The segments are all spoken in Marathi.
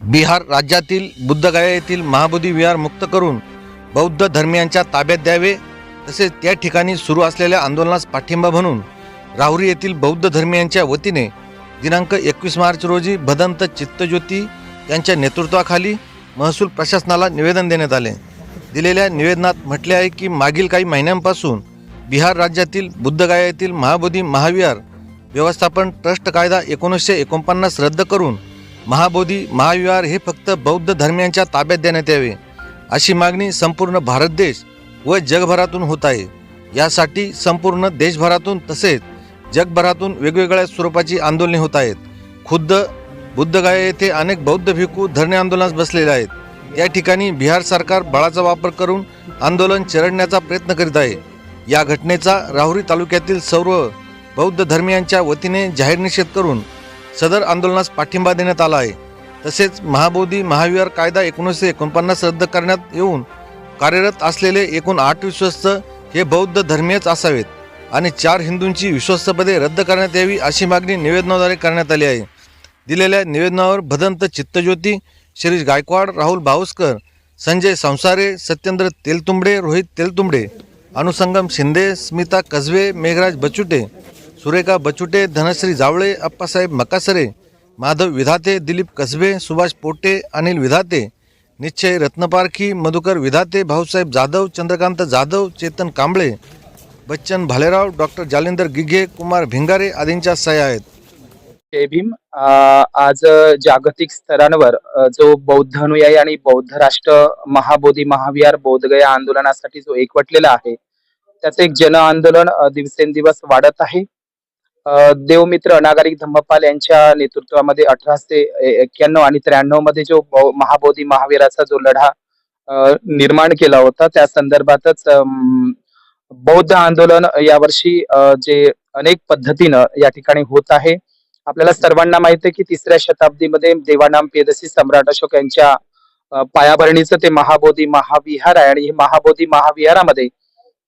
बिहार राज्यातील बुद्धगया येथील महाबोधी विहार मुक्त करून बौद्ध धर्मियांच्या ताब्यात द्यावे तसेच त्या ठिकाणी सुरू असलेल्या आंदोलनास पाठिंबा म्हणून राहुरी येथील बौद्ध धर्मियांच्या वतीने दिनांक एकवीस मार्च रोजी भदंत चित्तज्योती यांच्या नेतृत्वाखाली महसूल प्रशासनाला निवेदन देण्यात आले. दिलेल्या निवेदनात म्हटले आहे की मागील काही महिन्यांपासून बिहार राज्यातील बुद्धगया येथील महाबोधी महाविहार व्यवस्थापन ट्रस्ट कायदा एकोणीसशे एकोणपन्नास रद्द करून महाबोधी महाविहार हे फक्त बौद्ध धर्मियांच्या ताब्यात देण्यात यावे. अशी मागणी संपूर्ण भारत देश व जगभरातून होत आहे. यासाठी संपूर्ण देशभरातून तसेच जगभरातून वेगवेगळ्या स्वरूपाची आंदोलने होत आहेत. खुद्द बुद्धगाया येथे अनेक बौद्ध भिक्खू धरणे आंदोलनास बसलेले आहेत. या ठिकाणी बिहार सरकार बळाचा वापर करून आंदोलन चिरडण्याचा प्रयत्न करीत आहे. या घटनेचा राहुरी तालुक्यातील सर्व बौद्ध धर्मियांच्या वतीने जाहीर निषेध करून सदर आंदोलनास पाठिंबा देण्यात आला आहे. तसेच महाबोधी महाविहार कायदा एकोणीसशे एकोणपन्नास रद्द करण्यात येऊन कार्यरत असलेले एकूण आठ विश्वस्त हे बौद्ध धर्मीयच असावेत आणि चार हिंदूंची विश्वस्तपदे रद्द करण्यात यावी अशी मागणी निवेदनाद्वारे करण्यात आली आहे. दिलेल्या निवेदनावर भदंत चित्तज्योती शिरीष गायकवाड राहुल भावस्कर संजय संसारे सत्येंद्र तेलतुंबडे रोहित तेलतुंबडे अनुसंगम शिंदे स्मिता कसबे मेघराज बचुटे सुरेखा बचुटे धनश्री जावळे अप्पासाहेब मकासरे माधव विधाते दिलीप कसबे सुभाष पोटे अनिल विधाते निश्चय रत्नपारखी मधुकर विधाते भाऊसाहेब जाधव चंद्रकांत जाधव चेतन कांबळे बच्चन भालेराव डॉक्टर जालिंदर गिघे कुमार भिंगारे आदींच्या सह्या आहेत. जय भीम. आज जागतिक स्तरांवर जो बौद्ध अनुयायी आणि बौद्ध राष्ट्र महाबोधी महाविहार बोधगया आंदोलनासाठी जो एकवटलेला आहे त्याचं एक जन आंदोलन दिवसेंदिवस वाढत आहे. देवमित्र अनागारिक धम्मपाल यांच्या नेतृत्वामध्ये अठराशे एक्क्याण्णव आणि त्र्याण्णवमध्ये जो महाबोधी महावीराचा जो लढा निर्माण केला होता त्या संदर्भातच बौद्ध आंदोलन यावर्षी जे अनेक पद्धतीनं या ठिकाणी होत आहे. आपल्याला सर्वांना माहीत आहे की तिसऱ्या शताब्दीमध्ये देवानाम पेदसी सम्राट अशोक यांच्या पायाभरणीचं ते महाबोधी महाविहार आहे आणि हे महाबोधी महाविहारामध्ये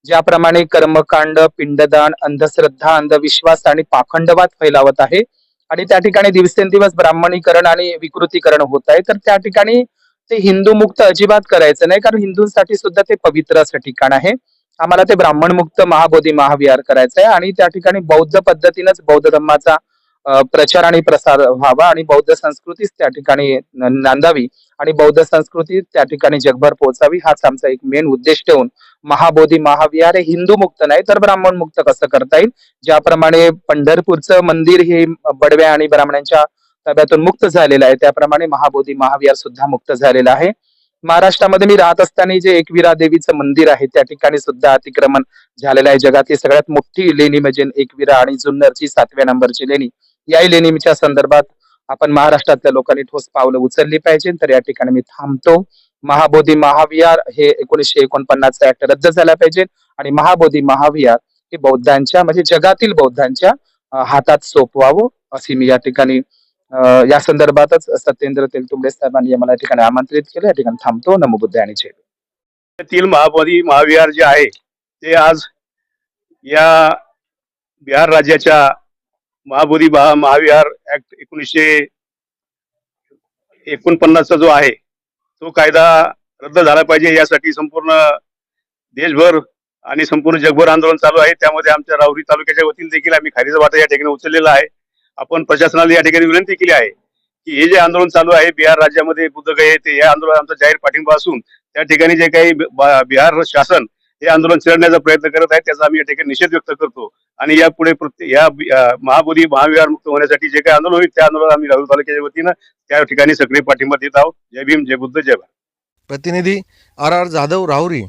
ज्याप्रमाणे कर्मकांड पिंडदान अंधश्रद्धा अंधविश्वास आणि पाखंडवाद फैलावत आहे. आणि त्या ठिकाणी दिवसेंदिवस ब्राह्मणीकरण आणि विकृतीकरण होत आहे. तर त्या ठिकाणी ते हिंदू मुक्त अजिबात करायचं नाही कारण हिंदूंसाठी सुद्धा ते पवित्र असं ठिकाण आहे. आम्हाला ते ब्राह्मण मुक्त महाबोधी महाविहार करायचं आहे आणि त्या ठिकाणी बौद्ध पद्धतीनंच बौद्ध धर्माचा प्रचार आणि प्रसार व्हावा आणि बौद्ध संस्कृतीच त्या ठिकाणी नांदावी आणि बौद्ध संस्कृती त्या ठिकाणी जगभर पोहोचावी हाच आमचा एक मेन उद्देश ठेवून महाबोधी महाविहार हे हिंदू मुक्त नाही तर ब्राह्मण मुक्त कसं करता येईल? ज्याप्रमाणे पंढरपूरचं मंदिर हे बडव्या आणि ब्राह्मणांच्या ताब्यातून मुक्त झालेलं आहे त्याप्रमाणे महाबोधी महाविहार सुद्धा मुक्त झालेलं आहे. महाराष्ट्रामध्ये मी राहत असताना जे एकविरा देवीचं मंदिर आहे त्या ठिकाणी सुद्धा अतिक्रमण झालेलं आहे. जगातली सगळ्यात मोठी लेणी म्हणजे एकविरा आणि जुन्नरची सातव्या नंबरची लेणी. याही लेणीच्या संदर्भात आपण महाराष्ट्रातल्या लोकांनी ठोस पावलं उचलली पाहिजे. तर या ठिकाणी मी थांबतो. महाबोधी महाविहार हे एकोणीसशे एकोणपन्नासचा ऍक्ट रद्द झाला पाहिजे. आणि महाबोधी महाविहार हे बौद्धांच्या म्हणजे जगातील बौद्धांच्या हातात सोपवावं अशी मी या ठिकाणी या संदर्भातच सत्येंद्र तेलतुंबडे साहेबांनी मला या ठिकाणी आमंत्रित केलं. या ठिकाणी थांबतो. नमोबुद्ध आणि जय महाबोधी महाविहार जे आहे ते आज या बिहार राज्याच्या महाबोधी महाविहार ऍक्ट एकोणीसशे एकोणपन्नासचा जो आहे तो कायदा रद्द झाला पाहिजे. यासाठी संपूर्ण देशभर आणि संपूर्ण जगभर आंदोलन चालू आहे. त्यामध्ये आमच्या राहुरी तालुक्याच्या वतीने देखील आम्ही खारीचा वाटा या ठिकाणी उचललेला आहे. आपण प्रशासनाला या ठिकाणी विनंती केली आहे की हे जे आंदोलन चालू आहे बिहार राज्यामध्ये बुद्धगया ते या आंदोलन आमचा जाहीर पाठिंबा असून त्या ठिकाणी जे काही बा- बिहार शासन हे आंदोलन चिरडण्याचा प्रयत्न करत आहेत त्याचा आम्ही या ठिकाणी निषेध व्यक्त करतो. आणि यापुढे प्रत्येक या महाबोधी महाविहार मुक्त होण्यासाठी जे काही आंदोलन होईल त्या आंदोलन आम्ही राहुल तालुक्याच्या वतीनं त्या ठिकाणी सक्रिय पाठिंबा देत आहोत. जय भीम जय बुद्ध जय भारत. प्रतिनिधी आर आर जाधव राहुरी.